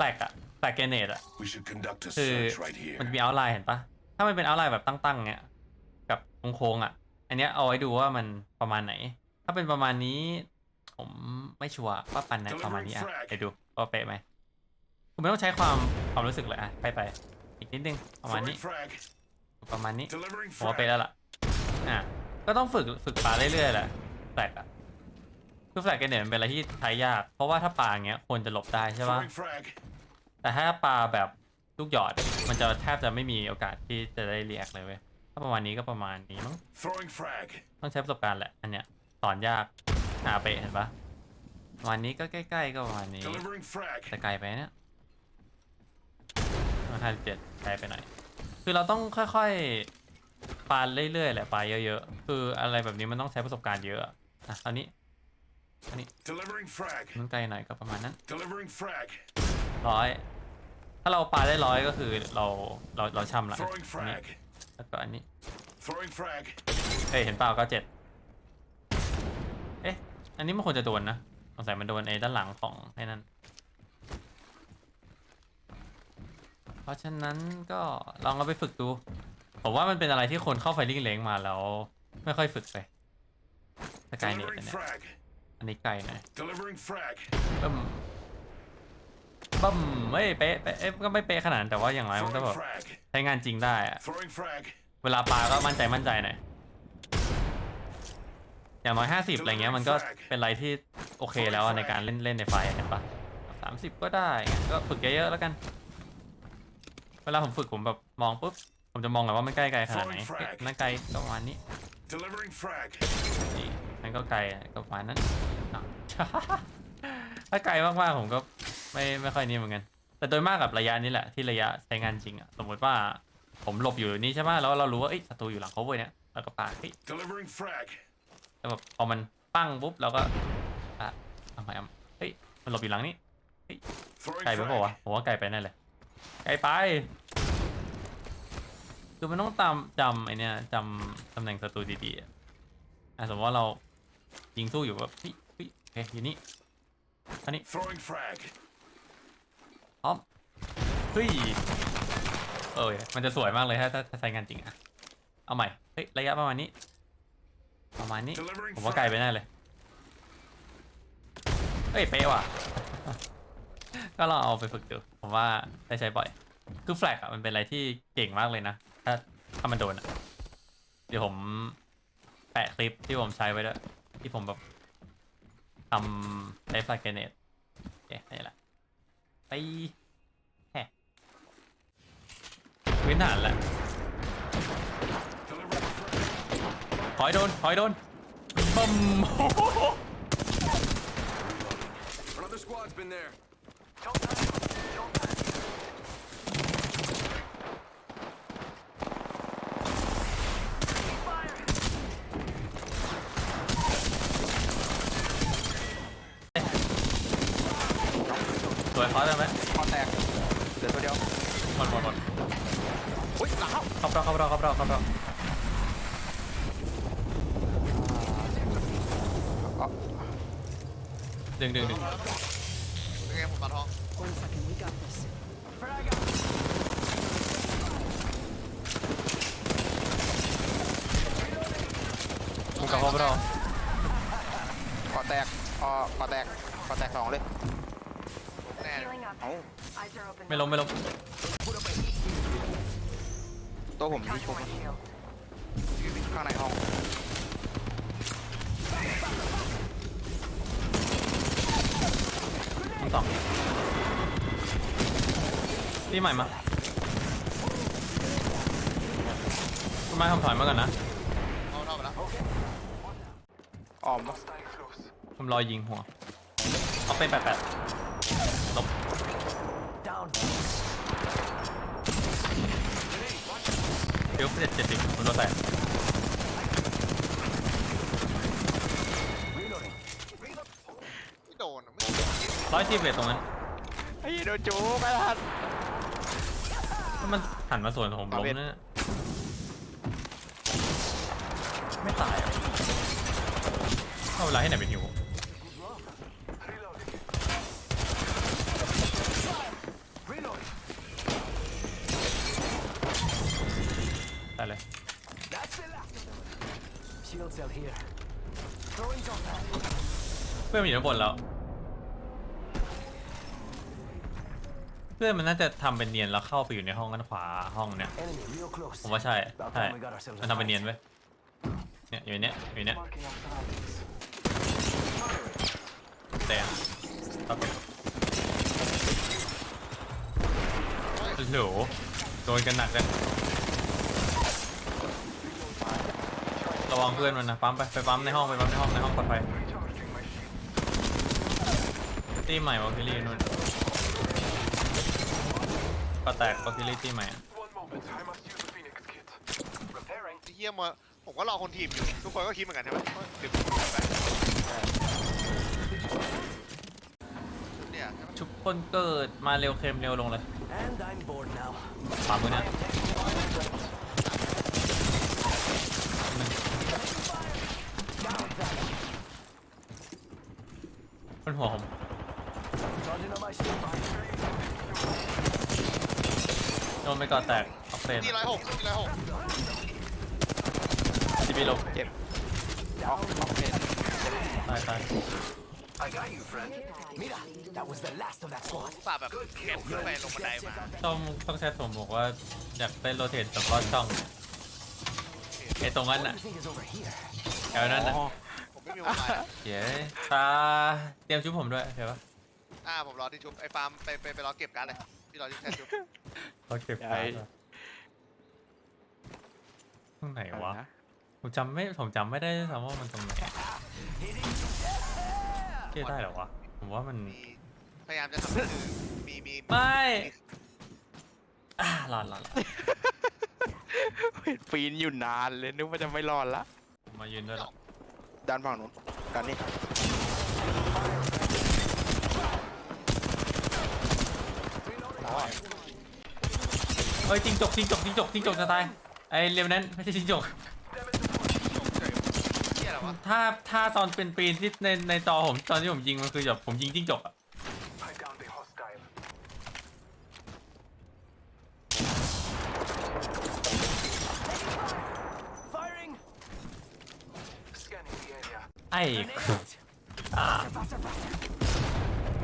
แฟลกอะแฟลกเกเนตอะ We should conduct a คือ search right here. มันจะมีเอาไลน์เห็นปะถ้ามันเป็นเอาไลน์แบบตั้งๆเนี้ยกับโค้งๆอะอันเนี้ยเอาไว้ดูว่ามันประมาณไหน ถ้าเป็นประมาณนี้ ผมไม่ชัวร์ว่าปันไหนประมาณนี้อะไปดูว่าเป๊ะไหมคุณไม่ต้องใช้ความความรู้สึกเลยอะไปไปอีกนิดนึงประมาณนี้ Throwing frag. ประมาณนี้ Delivering ผมว่า frag. เป๊ะแล้วล่ะ อะ ก็ต้องฝึกฝึกปลาเรื่อยๆแหละแฟลกอะคือแฟลกกันเนี่ยมันเป็นอะไรที่ใช้ยาก เพราะว่าถ้าปลาอย่างเงี้ยคนจะหลบได้ใช่ปะ Throwing frag. แต่ถ้าปลาแบบลูกหยอดมันจะแทบจะไม่มีโอกาสที่จะได้เรียกเลยเว้ยถ้าประมาณนี้ก็ประมาณนี้มั้ง Throwing frag. ต้องใช้ประสบการณ์แหละอันเนี้ยสอนยากหาเป๊ะเห็นปะประมาณนี้ก็ใกล้ๆก็ประมาณนี้ Delivering frag. แต่ไกลไปเนี่ยห้าสิบเจ็ดไกลไปหน่อย คือเราต้องค่อยๆปาเรื่อยๆแหละปาเยอะๆ คืออะไรแบบนี้มันต้องใช้ประสบการณ์เยอะอะอะอันนี้อันนี้ Delivering frag. มันไกลหน่อยก็ประมาณนั้น Delivering frag. ร้อย ถ้าเราปาได้ร้อยก็คือเราเราเราช่ำละ Throwing อันนี้ frag. แล้วก็อันนี้ Throwing frag. เอ้ยเห็นเปล่าก็เจ็ดเอ๊ะ อันนี้มันควรจะโดนนะ สงสัยมันโดนไอ้ด้านหลังของไอ้นั่น เพราะฉะนั้นก็ลองเอาไปฝึกดู ผมว่ามันเป็นอะไรที่คนเข้าไฟลิ่งเลงมาแล้ว ไม่ค่อยฝึกไปสกายเน็ต Delivering เนี่ย frag. อันนี้ไกลหน่อย Delivering frag. บึ้ม บึ้มไม่เป๊ะเป๊ะเอ๊ะก็ไม่เป๊ะขนาดนั้นแต่ว่าอย่างไรมันก็ Throwing แบบ frag. ใช้งานจริงได้อะ Throwing frag. เวลาปาก็มั่นใจมั่นใจหน่อยอย่างน้อยห้าสิบอะไรเงี้ยมันก็เป็นอะไรที่โอเคแล้วอะในการเล่นเล่นในไฟเห็นปะสามสิบก็ได้ไงก็ฝึกเยอะๆแล้วกัน เวลาผมฝึกผมแบบมองปุ๊บผมจะมองเลยว่ามันใกล้ไกลขนาดไหนเอ๊ะนั่นไกลก็ประมาณนี้ Delivering frag. นี่นั่นก็ไกลก็ประมาณนั้นอะถ้าไกลมากๆผมก็ ไม่ไม่ค่อยนี่เหมือนกัน แต่โดยมากกับระยะนี้แหละที่ระยะใช้งานจริงอะสมมติว่าผมหลบอยู่นี่ใช่ไหมแล้วเรารู้ว่าเอ้ยศัตรูอยู่หลังเขาเว้ยเนี่ยเราก็ปาเฮ้ย Delivering frag. แล้วแบบพอมันปั้งปุ๊บเราก็อะเอาใหม่เอาใหม่เฮ้ยมันหลบอยู่หลังนี้ Throwing ไกลไปเปล่าวะ frag. ผมว่าไกลไปแน่เลยไกลไปคือมันต้องตามจำไอเนี้ยจำตำแหน่งศัตรูดีๆอะอะสมมติว่าเรายิงสู้อยู่แบบเฮ้ยเฮ้ยโอเคอยู่นี่อันนี้ Throwing frag. พร้อม เฮ้ยเออมันจะสวยมากเลยถ้าถ้าถ้าใช้งานจริงอะเอาใหม่ เฮ้ย ระยะประมาณนี้ ประมาณนี้ Delivering ผมว่าไกลไป frag. แน่เลยเอ้ย เป๊ะว่ะ ก็ลองเอาไปฝึกดู ผมว่าได้ใช้บ่อย คือแฟลกอะมันเป็นอะไรที่เก่งมากเลยนะ ถ้าถ้ามันโดนอะเดี๋ยวผมแปะคลิปที่ผมใช้ไว้ด้วย ที่ผมแบบทำใช้แฟลกเกเนตโอเคนี่แหละไปแฮะ พื้นฐานแหละ Delivering frag. ถอยโดนถอยโดนบึ้ม Another squad's been there. สวยคอร์สได้ไหม คอแตกเหลือตัวเดียว หมดหมดหมด อุ้ยหลังเข้าเข้ารอบเข้ารอบเข้ารอบเข้ารอบอ๋อดึงดึงดึงเป็นไงผมปาทอง One second, we got this. มึงกับเข้ารอบคอแตกคอคอแตกคอแตกสองเลยแน่ Healing up. เอ้า Eyes are open. ไม่ล้มไม่ล้ม ตัวผมที่ Charge ชุบ my shield. ข้างในห้องมึงสองรีบใหม่มาทำไมทำถอยมาก่อนนะเข้าเท่าไปแล้วออมปะผมรอยิงหัว เอาเป็นแปดแปดลบ เดี๋ยวเจ็ดเจ็ดสิบผมโดนแตกไม่โดนอะไม่ร้อยที่เบตตรงนั้น ไอ้โดนจูไปทันถ้ามันหันมาสวนผมล้มนะไม่ตายอะเอาเวลาให้ไหนไปหิว ได้เลย Shield cell here. Throwing contact. เพื่อนมันอยู่ด้านบนแล้ว เพื่อนมันน่าจะทำเป็นเนียนแล้วเข้าไปอยู่ในห้องกันขวาห้องเนี่ย Enemy real close. ผมว่าใช่ About ใช่ time we got ourselves มันทำเป็นเนียนไว้ยเนี่ยอยู่ในเนี้ยอยู่ในเนี้ย Marking our surroundings. แดงโอเคโอ้โหโดนกันหนักเลยระ วังเพื่อนมันนะปั๊มไปไปปั๊มในห้องไปปั๊มในห้องในห้องปลอดภัยตีใหม่วอลคิลี่นู่นก็แตกวอลคิลี่ตีใหม่อะ One moment. I must use the Phoenix kit. Repairing. ไอ้เฮียมาผมก็รอคนทีมอยู่ทุกคนก็คิดเหมือนกันใช่ไหมว่าเดี๋ยวผมไปเนี่ยชุบคนเกิดมาเร็วเค็มเร็วลงเลย And I'm bored now. ขวามือเนี่ย บนหัวผม Charging on my shield. โดนไปก่อนแตกออกเซนที่ร้อยหกที่ร้อยหกซีบีลบเจ็บออกออกเพนตายตาย I got you, friend. Mira, that was the last of that squad. ฝ่าแบบเก็บขึ้นไปลงบันไดมาต้องต้องใช้ผมบอกว่าอยากได้โรเทตแต่ก็ช่องไอ้ตรงนั้นน่ะ Everything is over here. แถวนั้นน่ะผม ไม่มีวันมาเย้ตาเตรียมชุบผมด้วยเห็นปะอ่าผมรอที่ชุบไอ้ฟาร์มไปไปไปรอเก็บการ์ดเลยพี่รอที่แค่ชุบเขาเก็บใหญ่การ์ดอะตรงไหนวะ ผมจำไม่ผมจำไม่ได้ซ้ำว่ามันตรงไหนเชื่อได้เหรอวะ ผมว่ามัน มีพยายามจะทำให้คือมีมีไม่ อ่าหลอนหลอนหลอนเห็นปีนอยู่นานเลยนึกว่าจะไม่รอดละผมมายืนด้วยหรอ ด้านฝั่งนู้นกันนี่เอ้ยจิงจกจิงจกจิงจกจิงจกจะตายไอเรียมนั้นไม่ใช่จิงจกถ้าถ้าตอนเป็นปีนที่ในในจอผมตอนที่ผมยิงมันคือแบบผมยิงจิงจกอะ ไอ้ Grenade. Faster, faster, faster.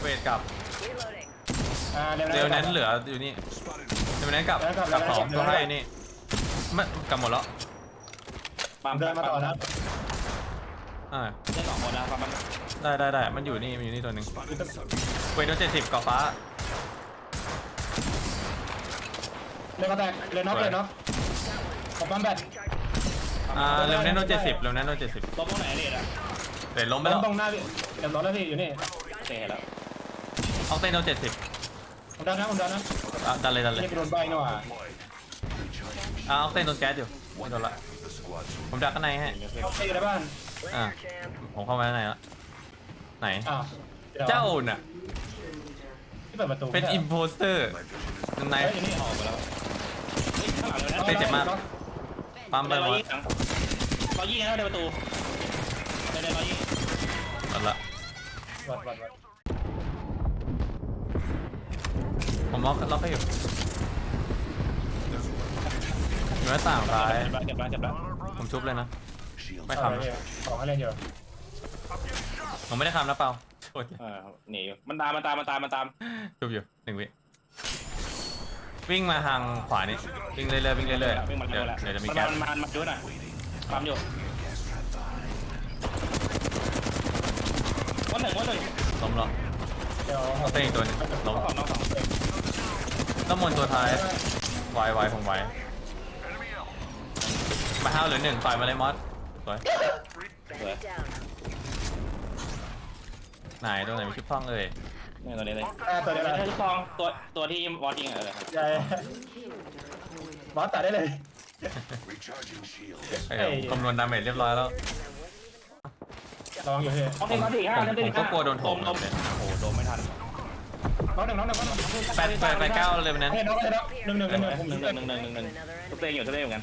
เวทกลับอ่าเร็วเร็วนั้นกลับเหลืออยู่นี่ Spotted. เร็วนั้นกลับเร็วกลับกลับเร็วสองเร็วตัวให้นี่ไม่กลับหมดแล้วปั๊มเดินมาต่อนะอ่าได้สองคนนะปั๊มมันได้ได้ได้มันอยู่นี่มันอยู่นี่ตัวหนึ่ง Spotted the subject. เวทโดนเจ็ดสิบกรอบฟ้าเร็วก็แตกเร็วน็อกเร็วน็อกผมปั๊มแบตอ่าเร็วนั้นโดนเจ็ดสิบเร็วนั้นโดนเจ็ดสิบล้มตรงไหนเนี่ยเดี๋ยวล้มไปล้แล้มวตรงหน้าพี่เดี๋ยวล้มแล้วพี่อยู่นี่เตะแล้วเอาเต้นโดนเจ็ดสิบ ผมดันนะผมดันนะอะดันเลยดันเลยนี่ไปโดนใบนี่หว่าอ่าเอาเต้นโดนแก๊สอยู่โดนละ The squad's ผมดักข้างในให้เขาเตะอยู่ในบ้านอ่าผมเข้ามาข้างในแล้วไหน อ้าวดี๋ยวเจ้าน่ะ ที่เปิดประตูเป็นอิมโพสเตอร์ในเฮ้ยอยู่นี่ออกไปแล้วเฮ้ยข้างหลังเลยนะเตะเจ็บมาก ปั๊มไปร้หอมยดยี่ร้อยยี่นะในประตูเดินร้อยยี่หมดละวัดวัดวัด ล็อกล็อกให้อยู่อยู่หน้าต่างซ้าย เจ็บแล้วเจ็บแล้วเจ็บแล้วผมชุบเลยนะ shield. ไม่เอาทำเลยนะพี่ของให้เล่นอยู่ผมไม่ได้ทำนะเปล่าโทษทีเออหนีอยู่มันตามมันตามมันตามมันตามชุบอยู่หนึ่งวิ วิ่งมาทางขวานี่วิ่งเรื่อยๆวิ่งเรื่อยๆวิ่งมาเดี๋ยวแล้วเดี๋ยวจะมีมันแก๊สมันมันดูหน่อยปั๊มอยู่วันหนึ่งวันหนึ่งล้มแล้วเดี๋ยวเอาเต้นอีกตัวหนึงล้มสองน้องสอง ต้องมนตัวท้ายไวไวผมไว Enemy out. มาห้าวเหลือหนึ่งต่อยมาเลยมอสสวยสวย ไหนตรงไหนมีชุดท่องเอ่ยนี่ตัวนี้เลยตัวนี้เลยที่ซองตัวตัวที่วอดยิงเออใช่บอสตัดได้เลย Recharging shield. เอ้ยผมคำนวณดาเมจเรียบร้อยแล้วลองอยู่พี่เอาเพลงมาสี่ห้าผมผมก็กลัวโดนโถมลมเลยโอ้โหโดนไม่ทัน น้องหนึ่งน้องหนึ่งน้องหนึ่งแปดแปดแปดเก้าเลยวันนั้น เฮ้ยน้องเฮ้ยน้องหนึ่งหนึ่งหนึ่งหนึ่งผมหนึ่งเอ้ยหนึ่งหนึ่งหนึ่งหนึ่งทุบเตงอยู่ทุบเตงเหมือนกัน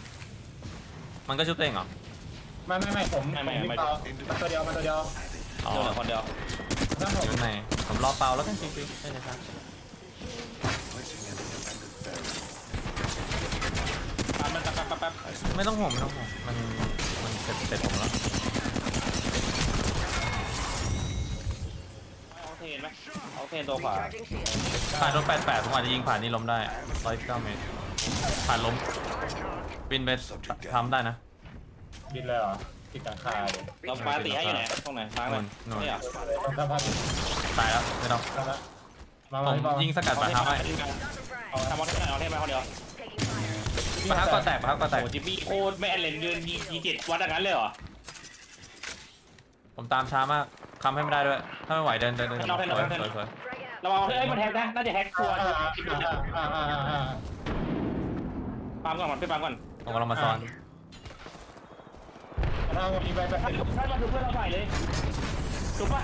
มันก็ชุบตัวเองเหรอไม่ไม่ไม่ผมไม่ไม่ผมไม่เปล่าตัวเดียวมันตัวเดียวอ๋อเดี๋ยวเหลือคนเดียวนั่นผมอยู่ไหนผมรอเปล่าแล้วกันจริงๆได้เลยครับปั๊บมันปั๊บปั๊บปั๊บไม่ต้องห่วงไม่ต้องห่วงมันมันเสร็จเสร็จผมแล้ว เอาเทนไหมเอาเทนตัวขวาผ่านรถแปดแปดผมอาจจะยิงผ่านนี่ล้มได้ร้อยเก้าเมตรผ่านล้มบินไปทำได้นะ บินเลยเหรอติดกลางคาเลยเราปาตีให้อยู่ไหนตรงไหนฟังหน่อยนู่นนี่เหรอต้องสภาพตายแล้วไม่ต้องแล้วนะมาผมมายิงสกัดปะทะให้เอาทำมอเตอร์ไซค์เอาเทนมาคนเดียวปะทะก็แตกปะทะก็แตกโอ้จิมมี่โคตรไม่แอนเลนยืนยียีเจ็ดวัดอย่างนั้นเลยเหรอผมตามช้ามาก คำให้ไม่ได้ด้วย ถ้าไม่ไหวเดินเดินเดินสวยสวยสวยระวังเฮ้ยมันแฮกนะน่าจะแฮกตัวอ่าอ่าอ่าอ่าอ่าปั๊มก่อนไปปั๊มก่อนผมกำลังมาซ้อนถ้าวันนี้ไปไปถ้าถ้ามาดูเพื่อนเราใส่เลยถูกปะ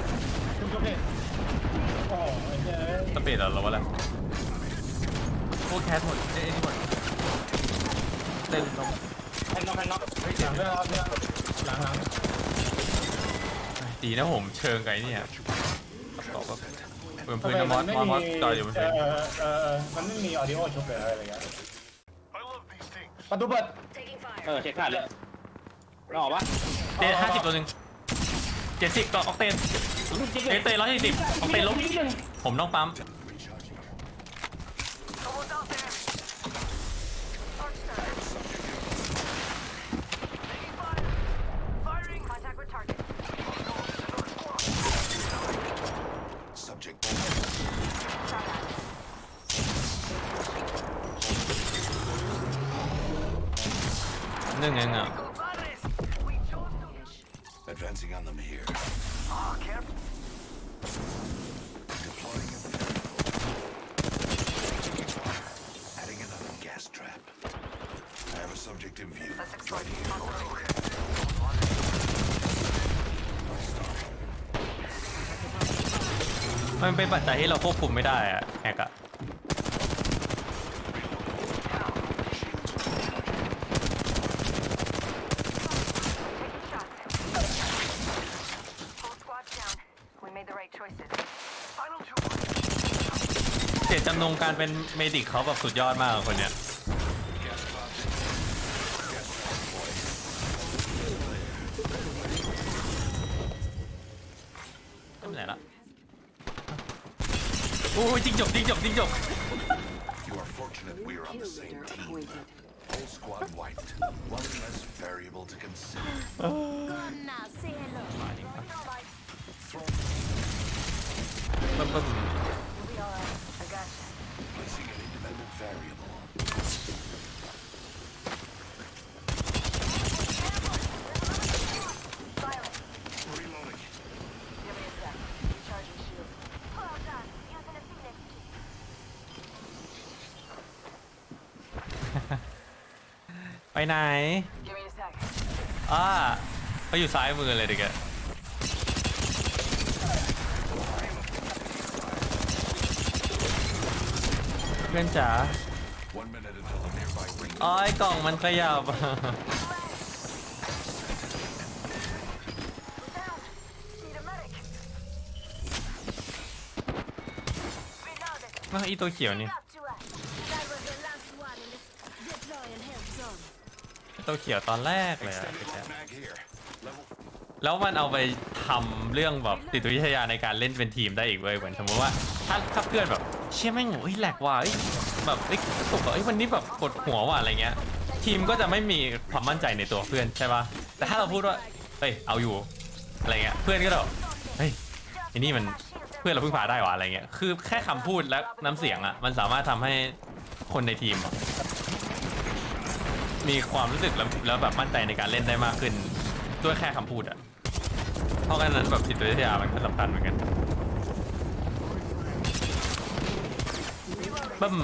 ทุกทุกเพศโอ้ยเจ้ยสปีดเหรอหรือว่าอะไรพวกแคสหมดเอ้ยนี่หมดเต้นลงแทงน็อกแทงน็อกหลังเรื่องเรื่องหลังหลัง ดีนะผมเชิงไกเนี่ยตอบว่าเพื่อนเพื่อนมอสมอสมอสจอยอยู่บนเอเชิงอเออมันไม่มีออดิโอชุบเลยอะไรอย่างเงี้ย I love these things. ประตูเปิดเออเช็คขาดเลยเราออกปะเต้ห้าสิบตัวหนึ่งเจ็ดสิบกล่องออกเต้นเต้เต้ร้อยสี่สิบออกเต้นล้มผมต้องปั๊ม Recharging. Subject. หนึ่งเองอะ Advancing on them here. Deploying a Adding another gas trap. I have a subject in view. Joining in. มันเป็นปัจจัยที่เราควบคุมไม่ได้อะแฮกอะเจตจำนงการเป็นเมดิกเขาแบบสุดยอดมากคนเนี้ยไม่เป็นละ โอ้ยจริงจบจริงจบจริงจบ You are fortunate we are on the same team. Whole squad wiped. One less variable to consider. บึ้มบึ้ม Placing an independent variable. ไปไหนอ่าเขาอยู่ซ้ายมือเลยเด็กอะเพื่อนจ๋า One minute until the nearby ring. อ๋อไอ้กล่องมันขยับน่าอีตัวเขียวนี่ ตัวเขียวตอนแรกเลยอะ Mag here. Level แล้วมันเอาไปทำเรื่องแบบติดวิทยาในการเล่นเป็นทีมได้อีกเว้ยเหมือนสมมติว่าถ้าถ้าเพื่อนแบบเชี่ยแม่งเฮ้ยแหลกว่ะเฮ้ยแบบเอ้ยกระตุกอะเฮ้ยวันนี้แบบปวดหัวว่ะอะไรเงี้ย ทีมก็จะไม่มีความมั่นใจในตัวเพื่อนใช่ปะแต่ถ้าเราพูดว่าเฮ้ยเอาอยู่อะไรเงี้ยเพื่อนก็จะแบบเฮ้ยไอ้นี่มันเพื่อนเราพึ่งพาได้ว่ะอะไรเงี้ยคือแค่คำพูดและน้ำเสียงอะมันสามารถทำให้คนในทีมอะ มีความรู้สึกแล้วแล้วแบบมั่นใจในการเล่นได้มากขึ้น ด้วยแค่คำพูดอะเพราะงั้นนั้นแบบจิตวิทยามันก็สำคัญเหมือนกันบึ้ม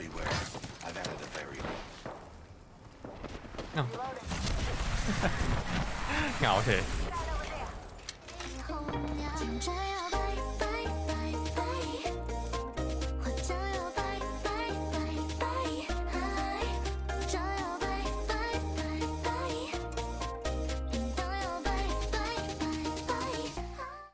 beware. I've added a variable. เอ้าเหงาเฉย